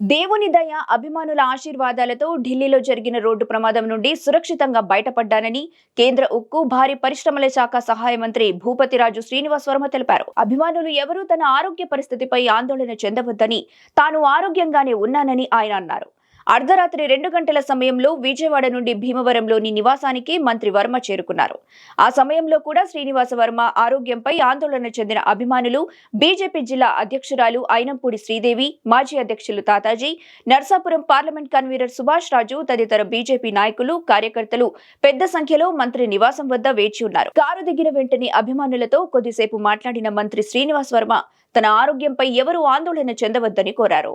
దేవుని దయ అభిమానుల ఆశీర్వాదాలతో ఢిల్లీలో జరిగిన రోడ్డు ప్రమాదం నుండి సురక్షితంగా బయటపడ్డానని కేంద్ర ఉక్కు భారీ పరిశ్రమల శాఖ సహాయ మంత్రి భూపతిరాజు శ్రీనివాస్ వర్మ తెలిపారు. అభిమానులు ఎవరూ తన ఆరోగ్య పరిస్థితిపై ఆందోళన చెందవద్దని తాను ఆరోగ్యంగానే ఉన్నానని ఆయన అన్నారు. అర్ధరాత్రి రెండు గంటల సమయంలో విజయవాడ నుండి భీమవరంలోని నివాసానికి మంత్రి వర్మ చేరుకున్నారు. ఆ సమయంలో కూడా శ్రీనివాస వర్మ ఆరోగ్యంపై ఆందోళన చెందిన అభిమానులు బీజేపీ జిల్లా అధ్యక్షురాలు అయినంపూడి శ్రీదేవి మాజీ అధ్యక్షులు తాతాజీ నర్సాపురం పార్లమెంట్ కన్వీనర్ సుభాష్ రాజు తదితర బీజేపీ నాయకులు కార్యకర్తలు పెద్ద సంఖ్యలో మంత్రి నివాసం వద్ద వేచి ఉన్నారు. కారు దిగిన వెంటనే అభిమానులతో కొద్దిసేపు మాట్లాడిన మంత్రి శ్రీనివాస్ వర్మ తన ఆరోగ్యంపై ఎవరూ ఆందోళన చెందవద్దని కోరారు.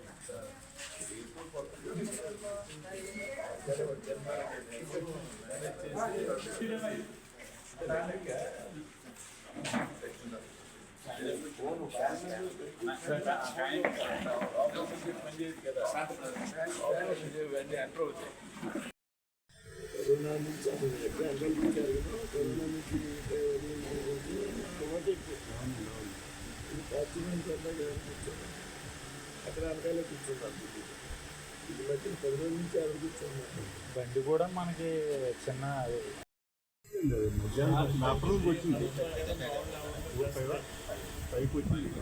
అన్నాను గుమ్మడి గుమ్మడి పక్కన. అది తీస్తే గుమ్మడికాయ ఉంది బండి కూడా మనకి చిన్న మధ్యాహ్నం వచ్చింది. పైకి వచ్చింది.